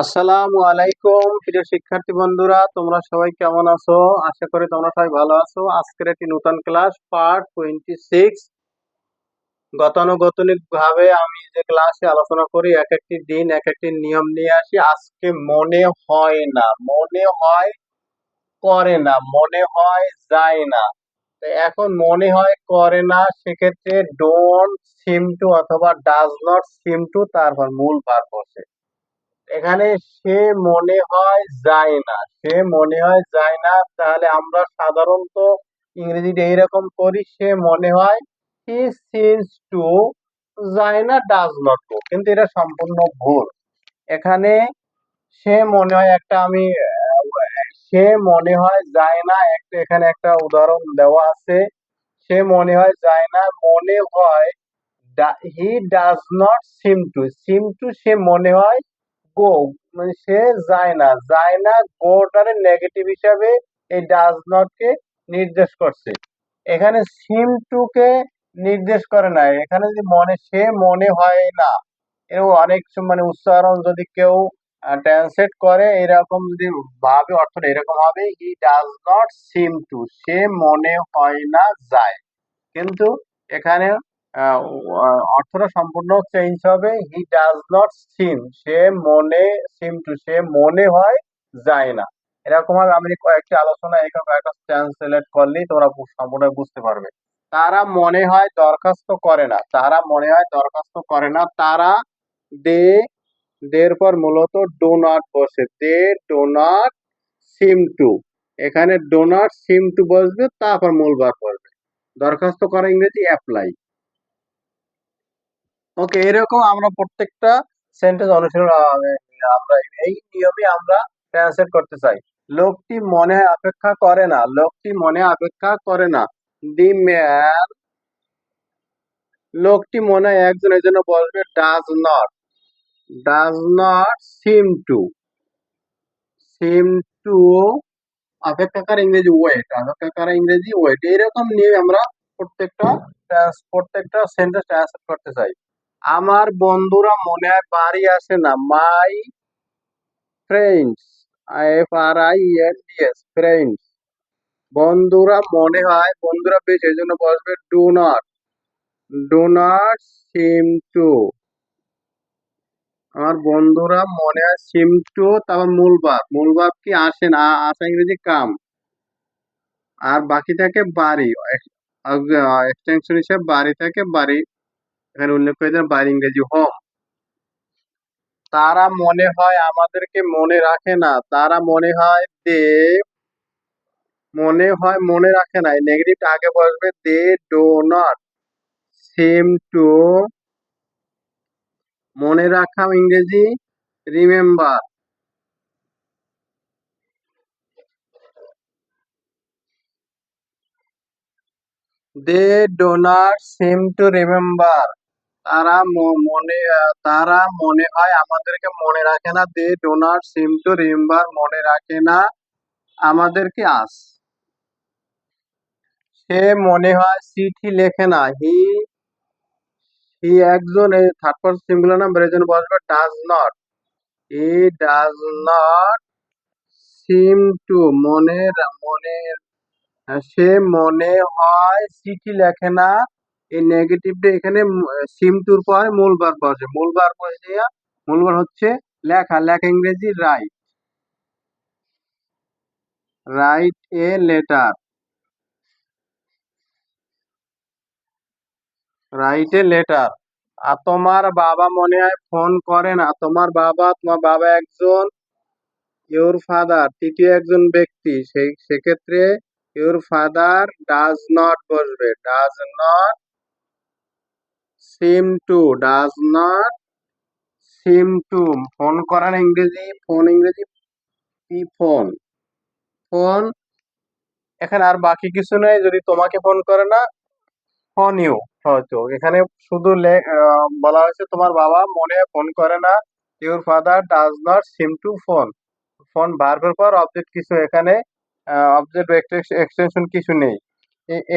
আসসালামু আলাইকুম, প্রিয় শিক্ষার্থী বন্ধুরা, তোমরা সবাই কেমন আছো? আশা করি তোমরা সবাই ভালো আছো। আজকের একটি নতুন ক্লাস, পার্ট টোয়েন্টি সিক্স গতানুগতনিক ভাবে আমি যে ক্লাসে আলোচনা করি এক একটি দিন এক একটি নিয়ম নিয়ে আসি। আজকে মনে হয় না, মনে হয় করে না, মনে হয় যায় না। এখন মনে হয় করে না, সেক্ষেত্রে ডোন্ট সিম টু অথবা ডাজ নট সিম টু তারপর মূল ভার বসে। এখানে সে মনে হয় যায় না। সে মনে হয় যায় না, তাহলে আমরা সাধারণত ইংরেজিতে এইরকম করি, সে মনে হয় হি সিমস টু যায় না ডাজ নট টু কিন্তু এটা সম্পূর্ণ ভুল। এখানে সে মনে হয় একটা আমি, সে মনে হয় যায় না, একটা এখানে একটা উদাহরণ দেওয়া আছে। সে মনে হয় যায় না, মনে হয় he does not seem to seem to সে মনে হয় গো মানে সে যায় না যায় না, গোটারে নেগেটিভ হিসাবে এই ডাজ নট কে নির্দেশ করছে। এখানে সিম টু কে নির্দেশ করে না, এখানে যদি মনে, সে মনে হয় না, এরকম অনেক মানে উচ্চারণ যদি কেউ ট্রান্সলেট করে, এরকম যদি ভাবে অর্থটা এরকম হবে he does not seem to সে মনে হয় না, যায়। কিন্তু এখানে অর্থটা সম্পূর্ণ চেঞ্জ হবে। হি ডাজ নট সিম সে মনে সিম টু সে মনে হয় যায় না। এরকম ভাবে আমি কয়েকটি আলোচনা এরকম কয়েকটা ট্রান্সলেট করলেই তোমরা সম্পূর্ণ বুঝতে পারবে। তারা মনে হয় দরখাস্ত করে না। তারা মনে হয় দরখাস্ত করে না। তারা দে, দের পর মূলত ডো বসে। দে ডো সিম টু এখানে ডো সিম টু বসবে, তারপর মূল বার করবে দরখাস্ত করা ইংরেজি অ্যাপ্লাই ওকে, এরকম আমরা প্রত্যেকটা সেন্টেন্স অনুশীলন আমরা এই নিয়মে আমরা ট্রান্সলেট করতে চাই। লোকটি মনে অপেক্ষা করে না, লোকটি মনে অপেক্ষা করে না। দি ম্যান লোকটি মনে একজনের জন্য বলবে does not does not seem to seem to অপেক্ষাকার ইংরেজি ওয়েট অপেক্ষা করা ইংরেজি ওয়েট এইরকম নিয়ে আমরা প্রত্যেকটা প্রত্যেকটা সেন্টেন্স ট্রান্সলেট করতে চাই। আমার বন্ধুরা মনে হয় বাড়ি আসে না। My friends F R I N D S friends বন্ধুরা মনে হয়, বন্ধুরা বেশি এই জন্য বসবে do not do not seem to আমার বন্ধুরা মনে হয় সিম টু তারপর মূল ভাব মূল ভাব কি আসে না, আসা ইংরেজি কাম আর বাকি থাকে বাড়ি এক্সটেনশন হিসেবে বাড়ি থাকে বাড়ি। এখানে উল্লেখ করে বাড়ি ইংরেজি হোম তারা মনে হয় আমাদেরকে মনে রাখে না। তারা মনে হয় দে, মনে হয় মনে রাখে না। নেগেটিভ আগে বসবে, they do not. Seem to মনে রাখা, ইংরেজি, remember. They do not, seem to remember. তারা মনে তারা মনে হয় আমাদেরকে মনে রাখে না, they do not seem to remember মনে রাখে না আমাদেরকে আস। সে মনে হয় চিঠি লেখে না। হি হি একজন থার্ড পারসন সিঙ্গুলার নাম্বার এর জন্য বসবে does not he does not seem to মনে মনে, সে মনে হয় চিঠি লেখে না। এই নেগেটিভটা এখানে সিম টুর পরে মূল বার বসে মূল বার বসে দিয়া মূল বার হচ্ছে লেখা লেখা ইংরেজি write write a letter write a letter আর তোমার বাবা মনে হয় ফোন করে না। তোমার বাবা তোমার বাবা একজন ইউর ফাদার তৃতীয় একজন ব্যক্তি। সেই, সেক্ষেত্রে ইউর ফাদার ডাজ নট বসবে। Does not seem to does not same to phone করার ইংরেজি ফোন ইংরেজি পি ফোন ফোন এখানে আর বাকি কিছু নেই, যদি তোমাকে ফোন করে না ফোন ইউ হয়তো। এখানে শুধু বলা হয়েছে তোমার বাবা মনে ফোন করে না your father does not seem to phone phone ভার্বের পর অবজেক্ট কিছু এখানে অবজেক্ট এক্সটেনশন কিছু নেই।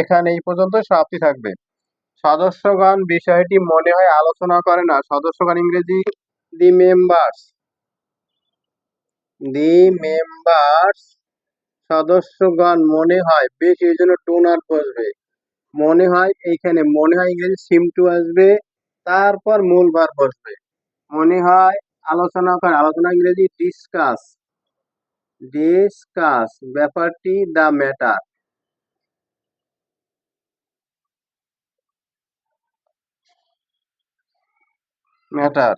এখানে এই পর্যন্ত সমাপ্তি থাকবে। সদস্যগণ বিষয়টি মনে হয় আলোচনা করে না। সদস্যগণ ইংরেজি দি মেম্বার্স। দি মেম্বার্স সদস্যগণ মনে হয় বেশ এই জন্য টু নট বসবে মনে হয় এইখানে মনে হয় ইংরেজি সিম টু আসবে, তারপর মূল ভার বসবে। মনে হয় আলোচনা করে আলোচনা ইংরেজি ডিসকাস ডিসকাস ব্যাপারটি দা ম্যাটার ম্যাটার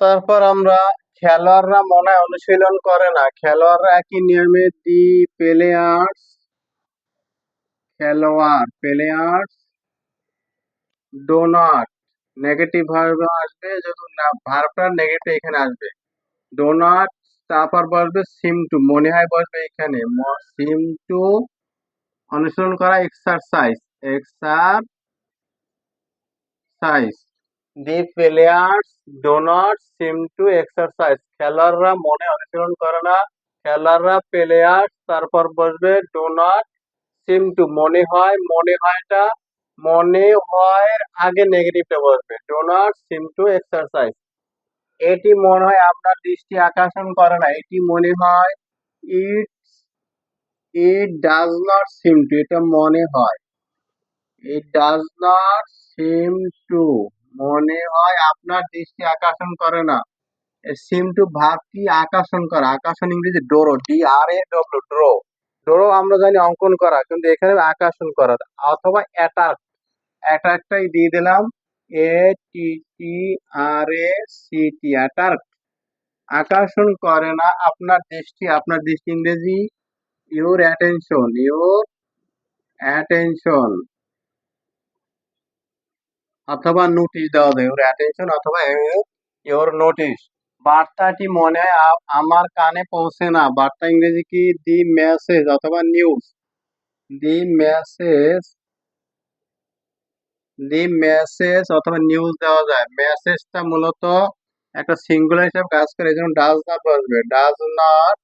তারপর আমরা খেলোয়াড়রা মনে হয় অনুশীলন করে না। খেলোয়াড়রা একই নিয়মে দি প্লেয়ার্স, খেলোয়াড়, players do not negative verb আসবে যদি না ভার্বটা নেগেটিভ এখানে আসবে। ডো নট তারপর বসবে সিম টু মনে হয় বসবে এখানে। সিম টু অনুসরণ করা exercise exercise the players do not seem to exercise খেলোয়াড়রা মনে অনুসরণ করে না। খেলোয়াড়রা প্লেয়ার্স তারপর বসবে ডো নট সিম টু মনে হয়, মনে হয়টা, মনে হয় আগে নেগেটিভটা বসবে। Do not seem to exercise এটি মনে হয় আপনার দৃষ্টি আকর্ষণ করে না। এটি মনে হয় it it does not seem to এটা মনে হয় it does not seem to মনে হয় আপনার দৃষ্টি আকর্ষণ করে না। সিম টু ভাবটি আকর্ষণ করা। আকর্ষণ ইংরেজি draw D R A W draw. Draw আমরা জানি অঙ্কন করা, কিন্তু এখানে আকর্ষণ করা। অথবা অ্যাটাক। অ্যাটাকটাই দিয়ে দিলাম। A T T R A C T attack. আকর্ষণ করে না আপনার দৃষ্টি। আপনার দৃষ্টি ইংরেজি ইউর অ্যাটেনশন ইউর অ্যাটেনশন অথবা নোটিশ দেওয়া যায়। ইউর অ্যাটেনশন অথবা ইউর নোটিশ বার্তাটি মনে আমার কানে পৌঁছে না। বার্তা ইংরেজি কি? দি মেসেজ অথবা news the message the message অথবা নিউজ দেওয়া যায়। মেসেজটা মূলত একটা সিঙ্গুলার হিসেবে কাজ করে। জন্য ডাজ নট বসবে। Does not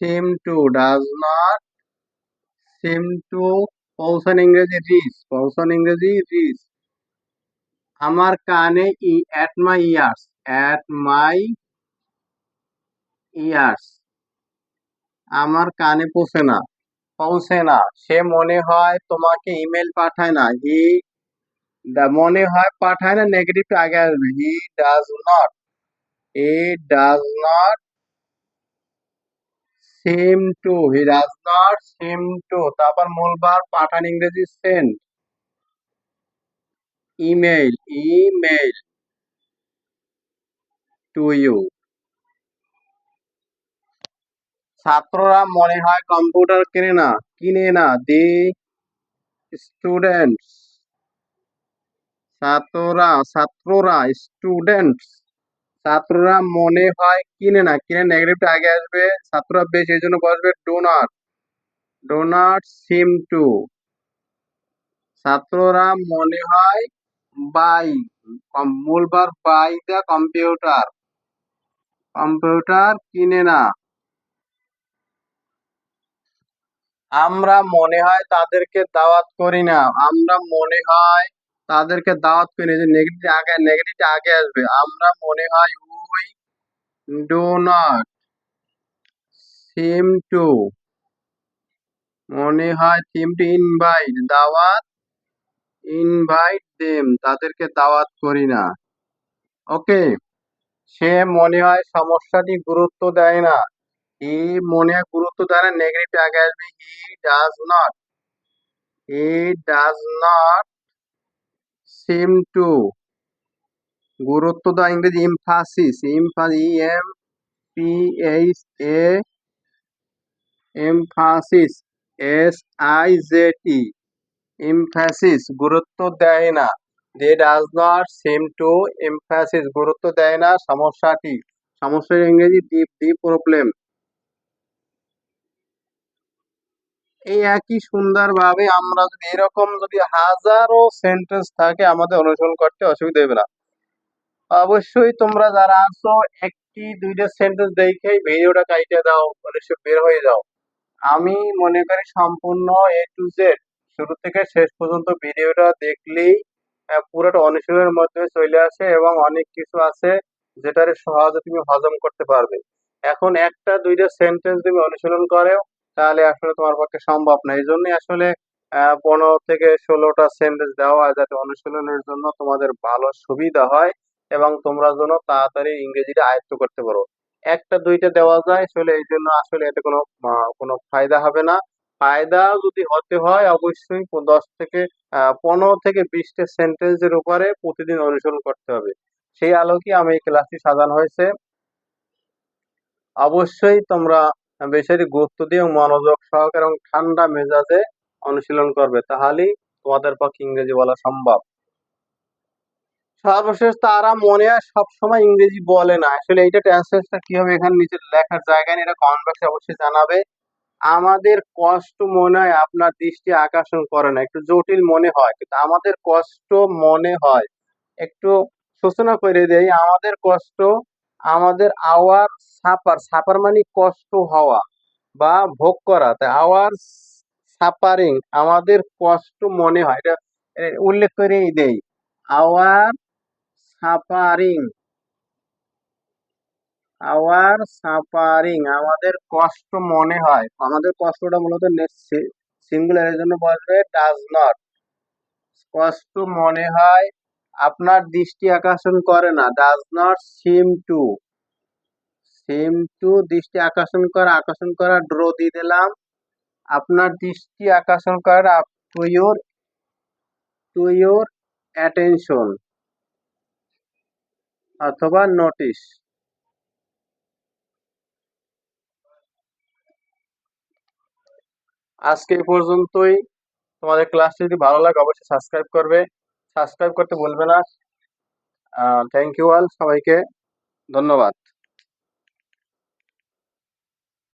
seem to does not seem to পৌঁছান ইংরেজি রিচ পৌঁছান ইংরেজি রিচ আমার কানে ই at my ears at my ears আমার কানে পৌঁছে না পৌঁছে না সে মনে হয় তোমাকে ইমেল পাঠায় না হি দা মনে হয় পাঠায় না নেগেটিভ আগে আসবে he does not he does not seem to he does not seem to তারপর মূলবার পাঠান ইংরেজি send email email to you ছাত্ররা মনে হয় কম্পিউটার কেনে না, কিনে না। দি স্টুডেন্টস ছাত্ররা ছাত্ররা স্টুডেন্টস ছাত্ররা মনে হয় কিনে না, কিনে নেগেটিভটা আগে আসবে। ছাত্ররা বেশ, এই জন্য বসবে do not do not seem to ছাত্ররা মনে হয় বাই মূলবার বাই দ্য কম্পিউটার কম্পিউটার কিনে না। আমরা মনে হয় তাদেরকে দাওয়াত করি না। আমরা মনে হয় তাদেরকে দাওয়াত করি না যে নেগেটিভ আগে নেগেটিভ আগে আসবে। আমরা মনে হয় we do not seem to মনে হয় সিম টু ইনভাইট দাওয়াত ইনভাইট দেম তাদেরকে দাওয়াত করি না। ওকে সে মনে হয় সমস্যাটি গুরুত্ব দেয় না। হি মনে হয় গুরুত্ব দেয় না নেগেটিভ আগে আসবে। He does not he does not seem to গুরুত্ব দেওয়া ইংরেজি emphasis ইমফাস M P H A emphasis S I J T emphasis গুরুত্ব দেয় না they does not seem to emphasis গুরুত্ব দেয় না সমস্যাটি সমস্যার ইংরেজি দি দি প্রবলেম এই একই সুন্দরভাবে আমরা যদি এরকম যদি হাজারো সেন্টেন্স থাকে আমাদের অনুসরণ করতে অসুবিধা হবে না। অবশ্যই তোমরা যারা আছো, একটি, দুইটা সেন্টেন্স দেখেই ভিডিওটা কাইটে দাও অবশ্যই বের হয়ে যাও। আমি মনে করি সম্পূর্ণ এ টু জেড শুরু থেকে শেষ পর্যন্ত ভিডিওটা দেখলেই পুরোটা অনুশীলনের মধ্যে চলে আসে এবং অনেক কিছু আছে যেটারে সহজে তুমি হজম করতে পারবে। এখন একটা, দুইটা সেন্টেন্স তুমি অনুশীলন করো তাহলে আসলে তোমার পক্ষে সম্ভব না। এই জন্যই আসলে পনেরো থেকে ষোলোটা সেন্টেন্স দেওয়া হয় যাতে অনুশীলনের জন্য তোমাদের ভালো সুবিধা হয় এবং তোমরা যেন তাড়াতাড়ি ইংরেজিটা আয়ত্ত করতে পারো। একটা, দুইটা দেওয়া যায়, আসলে এই জন্য আসলে এটা কোনো কোনো ফায়দা হবে না। ফায়দা যদি হতে হয়, অবশ্যই দশ থেকে পনেরো থেকে বিশটা সেন্টেন্সের উপরে প্রতিদিন অনুশীলন করতে হবে। সেই আলোকে আমি এই ক্লাসটি সাজানো হয়েছে। অবশ্যই তোমরা বেশি গুরুত্ব দিয়ে মনোযোগ সহকারে এবং ঠান্ডা মেজাজে অনুশীলন করবে, তাহলেই তোমাদের পক্ষে ইংরেজি বলা সম্ভব। সর্বশেষ তারা মনে হয় সবসময় ইংরেজি বলে না। আসলে এইটা ট্রান্সলেশনটা কি হবে এখানে নিচে লেখার জায়গায় এটা কমেন্ট বক্সে অবশ্যই জানাবে। আমাদের কষ্ট মনে হয় আপনার দৃষ্টি আকর্ষণ করে না, একটু জটিল মনে হয়, কিন্তু আমাদের কষ্ট মনে হয়। একটু সূচনা করে দেয় আমাদের কষ্ট আমাদের আওয়ার সাপার সাপার মানে কষ্ট হওয়া বা ভোগ করা। তাই আওয়ার সাপারিং আমাদের কষ্ট মনে হয়। এটা উল্লেখ করেই দেই। আওয়ার সাপারিং আওয়ার সাপারিং আমাদের কষ্ট মনে হয়। আমাদের কষ্টটা মূলত সিঙ্গুলার এর জন্য বলবে ডাজ নট কষ্ট মনে হয় আপনার দৃষ্টি আকর্ষণ করে না। Does not seem to seem to দৃষ্টি আকর্ষণ করা আকর্ষণ করা ড্র দিয়ে দিলাম। আপনার দৃষ্টি আকর্ষণ করা to your to your attention অথবা নোটিশ আজকে পর্যন্তই। তোমাদের ক্লাসটি যদি ভালো লাগে, অবশ্যই সাবস্ক্রাইব করবে। সাবস্ক্রাইব করতে বলবে না। থ্যাংক ইউ অল সবাইকে। ধন্যবাদ।